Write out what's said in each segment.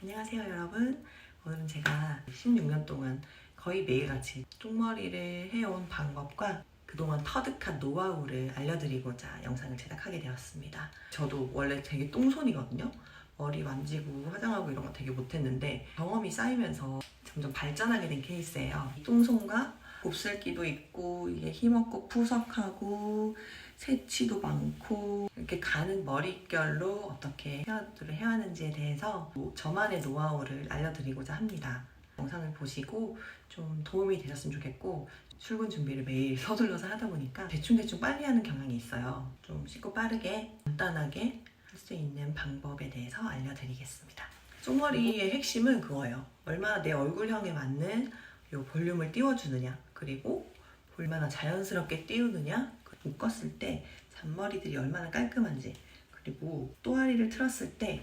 안녕하세요 여러분. 오늘은 제가 16년 동안 거의 매일같이 쪽머리를 해온 방법과 그동안 터득한 노하우를 알려드리고자 영상을 제작하게 되었습니다. 저도 원래 되게 똥손이거든요. 머리 만지고 화장하고 이런 거 되게 못했는데 경험이 쌓이면서 점점 발전하게 된 케이스예요. 똥손과 곱슬기도 있고 이게 힘없고 푸석하고 새치도 많고 이렇게 가는 머릿결로 어떻게 헤어를 해야 하는지에 대해서 저만의 노하우를 알려드리고자 합니다. 영상을 보시고 좀 도움이 되셨으면 좋겠고 출근 준비를 매일 서둘러서 하다 보니까 대충대충 빨리 하는 경향이 있어요. 좀 쉽고 빠르게 간단하게 할 수 있는 방법에 대해서 알려드리겠습니다. 쪽머리의 핵심은 그거예요. 얼마나 내 얼굴형에 맞는 요 볼륨을 띄워주느냐 그리고 얼마나 자연스럽게 띄우느냐 묶었을 때 잔머리들이 얼마나 깔끔한지 그리고 또아리를 틀었을 때요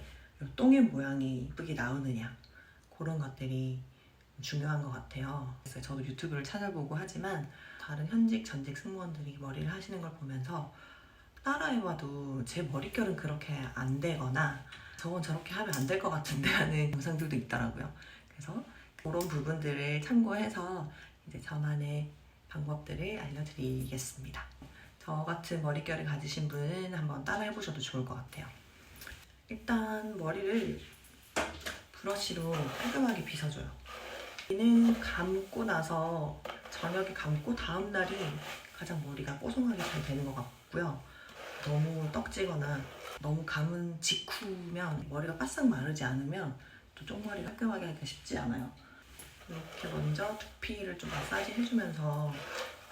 똥의 모양이 이쁘게 나오느냐 그런 것들이 중요한 것 같아요. 그래서 저도 유튜브를 찾아보고 하지만 다른 현직 전직 승무원들이 머리를 하시는 걸 보면서 따라해봐도 제 머릿결은 그렇게 안 되거나 저건 저렇게 하면 안 될 것 같은데 하는 영상들도 있더라고요. 그래서 그런 부분들을 참고해서 이제 저만의 방법들을 알려드리겠습니다. 저 같은 머릿결을 가지신 분은 한번 따라 해보셔도 좋을 것 같아요. 일단 머리를 브러쉬로 깔끔하게 빗어줘요. 얘는 감고 나서 저녁에 감고 다음 날이 가장 머리가 뽀송하게 잘 되는 것 같고요. 너무 떡지거나 너무 감은 직후면 머리가 바싹 마르지 않으면 또 쪽머리 깔끔하게 하기가 쉽지 않아요. 이렇게 먼저 두피를 좀 마사지 해주면서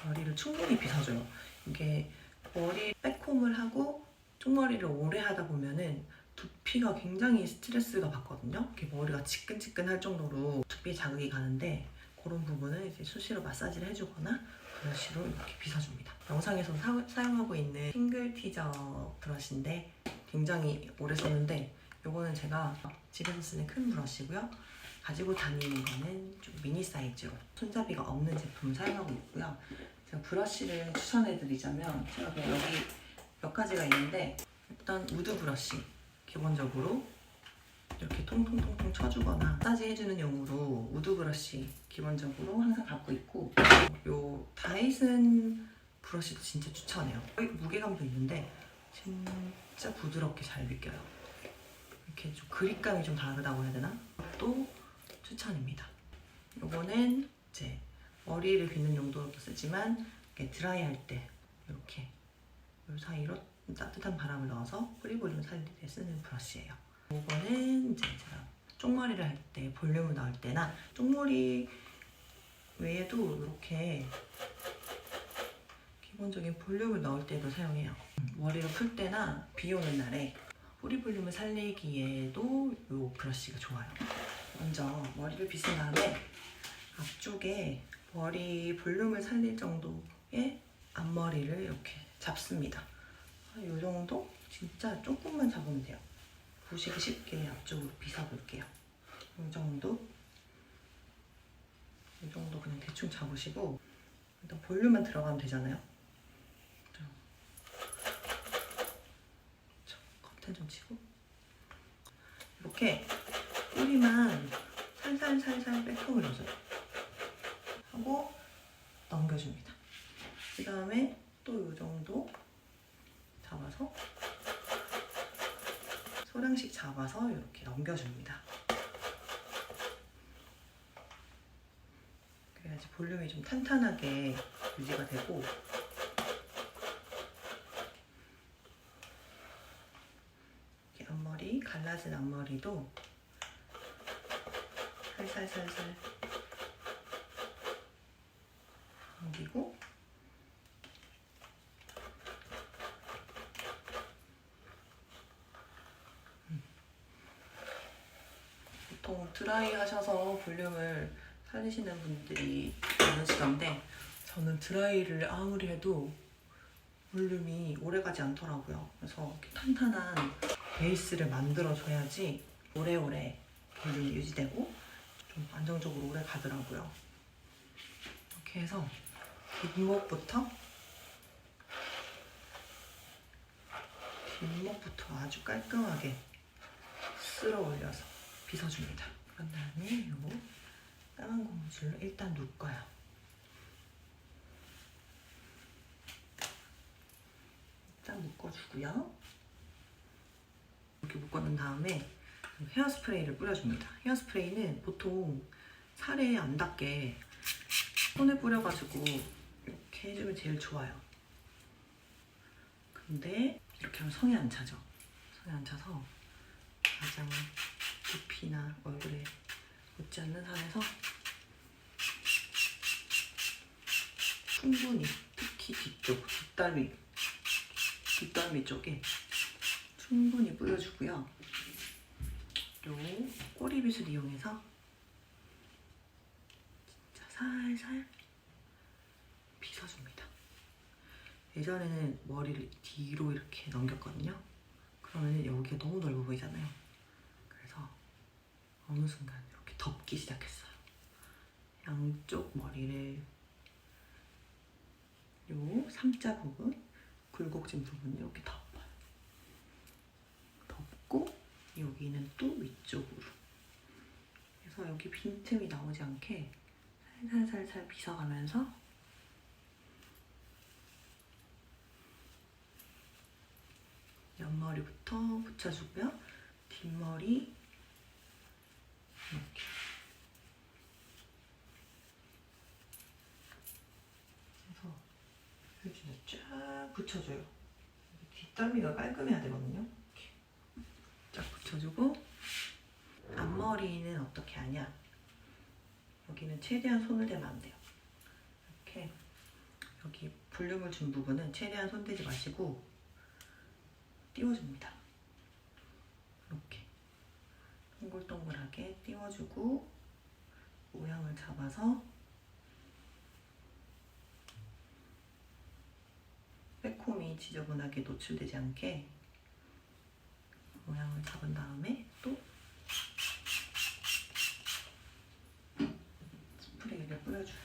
머리를 충분히 빗어줘요. 이게 머리 백홈을 하고 쪽머리를 오래 하다 보면은 두피가 굉장히 스트레스가 받거든요. 이렇게 머리가 지끈지끈할 정도로 두피에 자극이 가는데 그런 부분을 이제 수시로 마사지를 해주거나 브러쉬로 이렇게 빗어줍니다. 영상에서 사, 사용하고 있는 싱글 티저 브러쉬인데 굉장히 오래 썼는데 이거는 제가 집에서 쓰는 큰 브러쉬고요. 가지고 다니는 거는 좀 미니 사이즈로 손잡이가 없는 제품을 사용하고 있고요. 제가 브러쉬를 추천해드리자면 제가 여기 몇 가지가 있는데 일단 우드 브러쉬 기본적으로 이렇게 통통통통 쳐주거나 마사지 해주는 용으로 우드 브러쉬 기본적으로 항상 갖고 있고 요 다이슨 브러쉬도 진짜 추천해요. 무게감도 있는데 진짜 부드럽게 잘 느껴요. 이렇게 좀 그립감이 좀 다르다고 해야 되나? 또 추천입니다. 요거는 이제 머리를 빗는 용도로도 쓰지만 드라이할 때 이렇게 요 사이로 따뜻한 바람을 넣어서 뿌리볼륨 살릴 때 쓰는 브러쉬예요. 이거는 이제 제가 쪽머리를 할 때 볼륨을 넣을 때나 쪽머리 외에도 이렇게 기본적인 볼륨을 넣을 때도 사용해요. 머리를 풀 때나 비 오는 날에 뿌리 볼륨을 살리기에도 이 브러쉬가 좋아요. 먼저 머리를 빗은 다음에 앞쪽에 머리 볼륨을 살릴 정도의 앞머리를 이렇게 잡습니다. 이 정도? 진짜 조금만 잡으면 돼요. 보시기 쉽게 앞쪽으로 빗어볼게요. 이 정도? 이 정도 그냥 대충 잡으시고 일단 볼륨만 들어가면 되잖아요. 커튼 좀 치고 이렇게 뿌리만 살살살살 빼통을 넣어줘요. 하고 넘겨줍니다. 그 다음에 또 이 정도 잡아서 소량씩 잡아서 이렇게 넘겨줍니다. 그래야지 볼륨이 좀 탄탄하게 유지가 되고 이렇게 앞머리 갈라진 앞머리도 살살살살 넘기고. 보통 드라이 하셔서 볼륨을 살리시는 분들이 많으시던데 저는 드라이를 아무리 해도 볼륨이 오래가지 않더라고요. 그래서 탄탄한 베이스를 만들어줘야지 오래오래 볼륨이 유지되고 좀 안정적으로 오래 가더라고요. 이렇게 해서 뒷목부터 뒷목부터 아주 깔끔하게 쓸어 올려서 빗어줍니다. 그런 다음에 요 까만 고무줄로 일단 묶어요. 일단 묶어주고요. 이렇게 묶어놓은 다음에 헤어스프레이를 뿌려줍니다. 헤어스프레이는 보통 살에 안 닿게 손에 뿌려가지고 이렇게 해주면 제일 좋아요. 근데 이렇게 하면 성에 안 차죠. 성에 안 차서 가장 두피나 얼굴에 묻지 않는 선에서 충분히 특히 뒤쪽 뒷다리 뒷덜미 쪽에 충분히 뿌려주고요. 요 꼬리빗을 이용해서 진짜 살살 빗어줍니다. 예전에는 머리를 뒤로 이렇게 넘겼거든요. 그러면 여기가 너무 넓어 보이잖아요. 그래서 어느 순간 이렇게 덮기 시작했어요. 양쪽 머리를 요 삼자 부분, 굴곡진 부분 이렇게 덮어요. 덮고 여기는 또 위쪽으로. 그래서 여기 빈틈이 나오지 않게 살살살살 빗어가면서 옆머리부터 붙여주고요. 뒷머리 이렇게 그래서 휴지를 쫙 붙여줘요. 뒷덜미가 깔끔해야 되거든요. 붙여주고 앞머리는 어떻게 하냐? 여기는 최대한 손을 대면 안 돼요. 이렇게 여기 볼륨을 준 부분은 최대한 손 대지 마시고 띄워줍니다. 이렇게 동글동글하게 띄워주고 모양을 잡아서 빼콤이 지저분하게 노출되지 않게 모양을 잡은 다음에 또 스프레이를 뿌려줘요.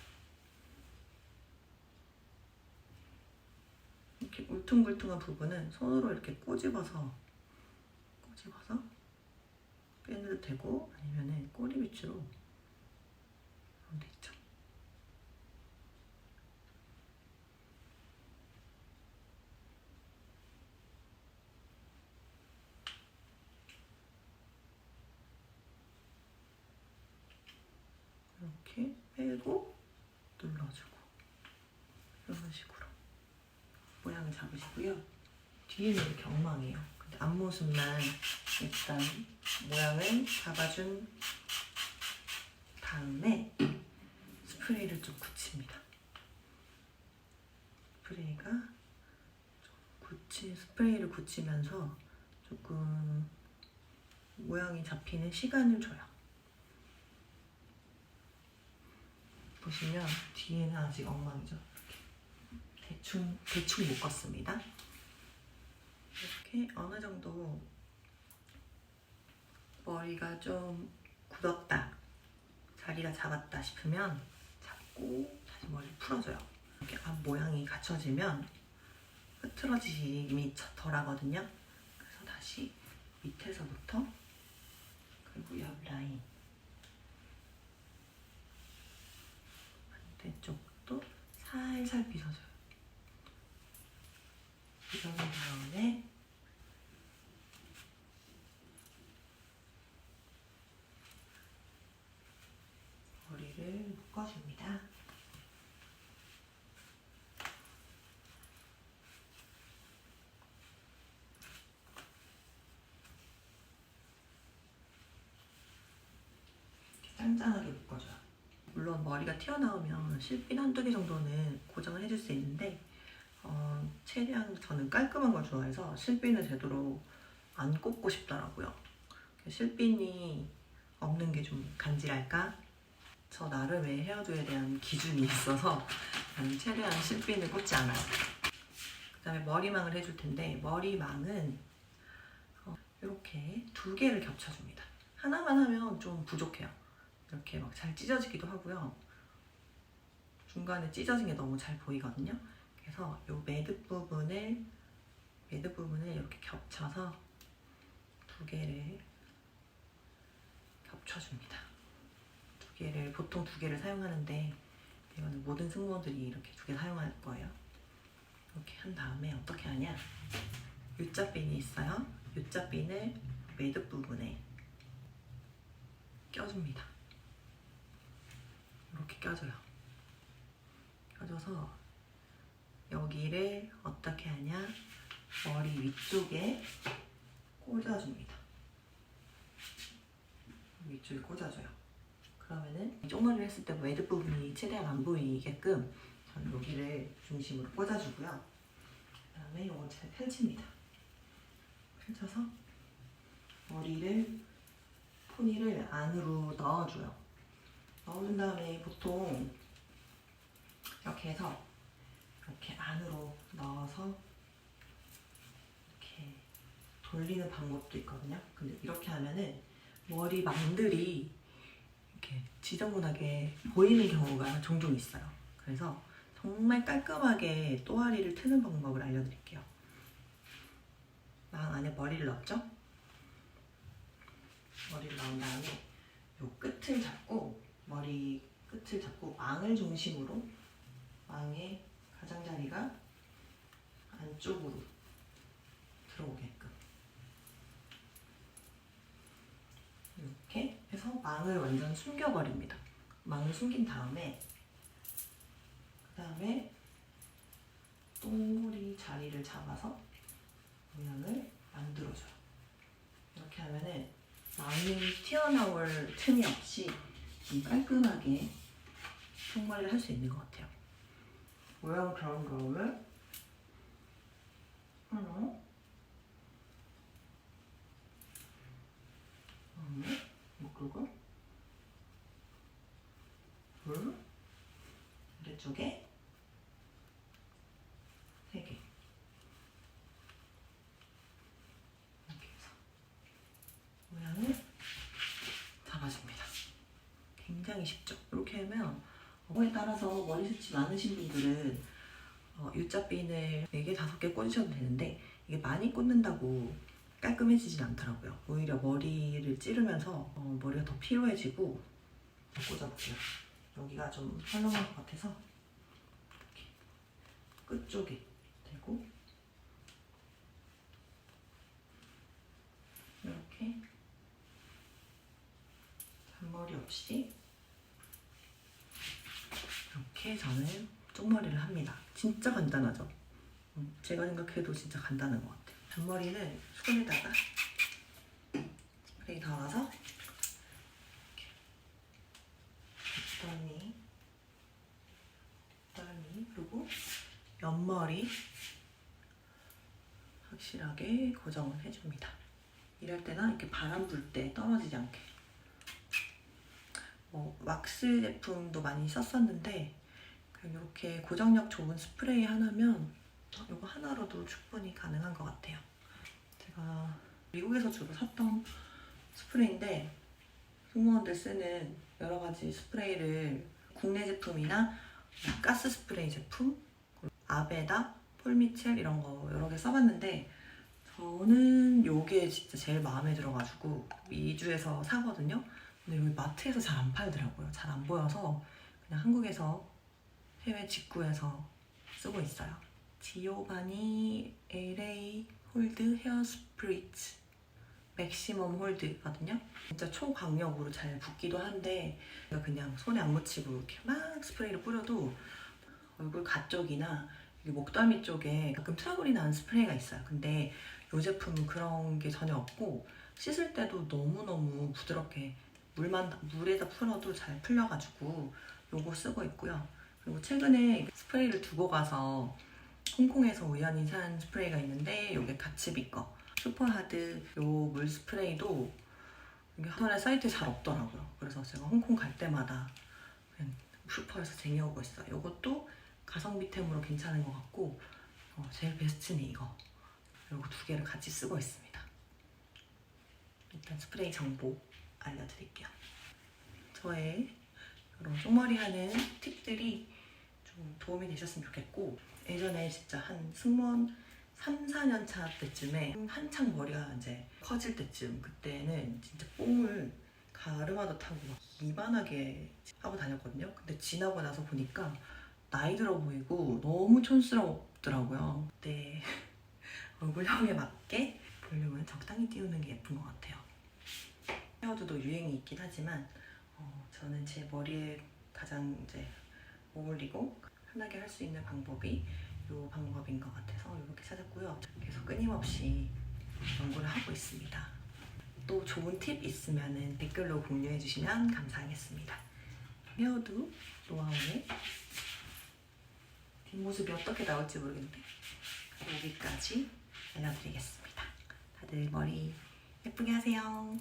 이렇게 울퉁불퉁한 부분은 손으로 이렇게 꼬집어서 꼬집어서 빼내도 되고 아니면은 꼬리빗으로 하면 되죠. 빼고 눌러주고 이런 식으로 모양을 잡으시고요. 뒤에는 이렇게 엉망이에요. 근데 앞모습만 일단 모양을 잡아준 다음에 스프레이를 좀 굳힙니다. 스프레이가 좀 굳히 스프레이를 굳히면서 조금 모양이 잡히는 시간을 줘요. 보시면 뒤에는 아직 엉망이죠. 대충 대충 묶었습니다. 이렇게 어느 정도 머리가 좀 굳었다, 자리가 잡았다 싶으면 잡고 다시 머리를 풀어줘요. 이렇게 앞 모양이 갖춰지면 흐트러짐이 덜하거든요. 그래서 다시 밑에서부터 그리고 옆 라인 반대쪽도 살살 빗어줘요. 빗어준 다음에 머리를 묶어줍니다. 짠짠하게 묶어줘요. 물론 머리가 튀어나오면 실핀 한두 개 정도는 고정을 해줄 수 있는데 어, 최대한 저는 깔끔한 걸 좋아해서 실핀을 제대로 안 꽂고 싶더라고요. 실핀이 없는 게 좀 간지랄까? 저 나름의 헤어조에 대한 기준이 있어서 저는 최대한 실핀을 꽂지 않아요. 그 다음에 머리망을 해줄 텐데 머리망은 어, 이렇게 두 개를 겹쳐줍니다. 하나만 하면 좀 부족해요. 이렇게 막 잘 찢어지기도 하고요. 중간에 찢어진 게 너무 잘 보이거든요. 그래서 이 매듭 부분을 매듭 부분을 이렇게 겹쳐서 두 개를 겹쳐줍니다. 두 개를 보통 두 개를 사용하는데 이거는 모든 승무원들이 이렇게 두 개 사용할 거예요. 이렇게 한 다음에 어떻게 하냐? U자핀이 있어요. U자핀을 매듭 부분에 껴줍니다. 이렇게 껴줘요. 껴줘서 여기를 어떻게 하냐? 머리 위쪽에 꽂아줍니다. 위쪽에 꽂아줘요. 그러면은 쪽머리를 했을 때 매듭 부분이 최대한 안 보이게끔 저는 여기를 중심으로 꽂아주고요. 그 다음에 이걸 잘 펼칩니다. 펼쳐서 머리를 포니를 안으로 넣어줘요. 넣어준 다음에 보통 이렇게 해서 이렇게 안으로 넣어서 이렇게 돌리는 방법도 있거든요. 근데 이렇게 하면은 머리 망들이 이렇게 지저분하게 보이는 경우가 종종 있어요. 그래서 정말 깔끔하게 또아리를 트는 방법을 알려드릴게요. 망 안에 머리를 넣었죠? 머리를 넣은 다음에 요 끝을 잡고 머리 끝을 잡고 망을 중심으로 망의 가장자리가 안쪽으로 들어오게끔 이렇게 해서 망을 완전 숨겨버립니다. 망을 숨긴 다음에 그 다음에 똥머리 자리를 잡아서 모양을 만들어줘요. 이렇게 하면은 망이 튀어나올 틈이 없이 좀 깔끔하게 똥머리를 할 수 있는 것 같아요. 모양 그런 다음에 하나? 다음에 묶고 둘 아래쪽에 세 개. 이렇게 해서 모양을 잡아줍니다. 굉장히 쉽죠. 이렇게 하면 어에 따라서 머리 숱이 많으신 분들은 어, U자핀을 4개, 5개 꽂으셔도 되는데 이게 많이 꽂는다고 깔끔해지진 않더라고요. 오히려 머리를 찌르면서 어, 머리가 더 피로해지고 더 꽂아볼게요. 여기가 좀 헐렁한 것 같아서 이렇게 끝쪽에 대고 이렇게 잔머리 없이 이렇게 저는 쪽머리를 합니다. 진짜 간단하죠? 음, 제가 생각해도 진짜 간단한 것 같아요. 잔머리는 손에다가 스프레이 덜어서 뒷덜미, 뒷덜미 그리고 옆머리 확실하게 고정을 해줍니다. 이럴 때나 이렇게 바람 불 때 떨어지지 않게 뭐 왁스 제품도 많이 썼었는데 이렇게 고정력 좋은 스프레이 하나면 이거 하나로도 충분히 가능한 것 같아요. 제가 미국에서 주로 샀던 스프레이인데 승무원들 쓰는 여러 가지 스프레이를 국내 제품이나 가스 스프레이 제품, 아베다, 폴미첼 이런 거 여러 개 써봤는데 저는 이게 진짜 제일 마음에 들어가지고 미주에서 사거든요. 근데 여기 마트에서 잘 안 팔더라고요. 잘 안 보여서 그냥 한국에서 해외 직구해서 쓰고 있어요. 지오바니 LA 홀드 헤어 스프리츠 맥시멈 홀드거든요. 진짜 초강력으로 잘 붓기도 한데 그냥 손에 안 묻히고 이렇게 막 스프레이를 뿌려도 얼굴 가쪽이나 목덜미 쪽에 가끔 트러블이 나는 스프레이가 있어요. 근데 이 제품은 그런 게 전혀 없고 씻을 때도 너무너무 부드럽게 물만 물에다 풀어도 잘 풀려가지고 요거 쓰고 있고요. 그리고 최근에 스프레이를 두고 가서 홍콩에서 우연히 산 스프레이가 있는데 요게 가츠비 거 슈퍼하드 요 물 스프레이도 이게 인터넷 사이트에 잘 없더라고요. 그래서 제가 홍콩 갈 때마다 슈퍼에서 쟁여오고 있어요. 요것도 가성비템으로 괜찮은 것 같고 어, 제일 베스트는 이거. 요거 두 개를 같이 쓰고 있습니다. 일단 스프레이 정보 알려드릴게요. 저의 이런 쪽머리 하는 팁들이 좀 도움이 되셨으면 좋겠고 예전에 진짜 한 승무원 3, 4년 차 때쯤에 한창 머리가 이제 커질 때쯤 그때는 진짜 뽕을 가르마도 타고 막 이만하게 하고 다녔거든요. 근데 지나고 나서 보니까 나이 들어 보이고 너무 촌스럽더라고요. 네. 얼굴형에 맞게 볼륨을 적당히 띄우는 게 예쁜 것 같아요. 헤어드도 유행이 있긴 하지만 어, 저는 제 머리에 가장 이제 어울리고 편하게 할 수 있는 방법이 이 방법인 것 같아서 이렇게 찾았고요. 계속 끊임없이 연구를 하고 있습니다. 또 좋은 팁 있으면 댓글로 공유해 주시면 감사하겠습니다. 헤어도 노하우의 뒷모습이 어떻게 나올지 모르겠는데 여기까지 알려드리겠습니다. 다들 머리 예쁘게 하세요.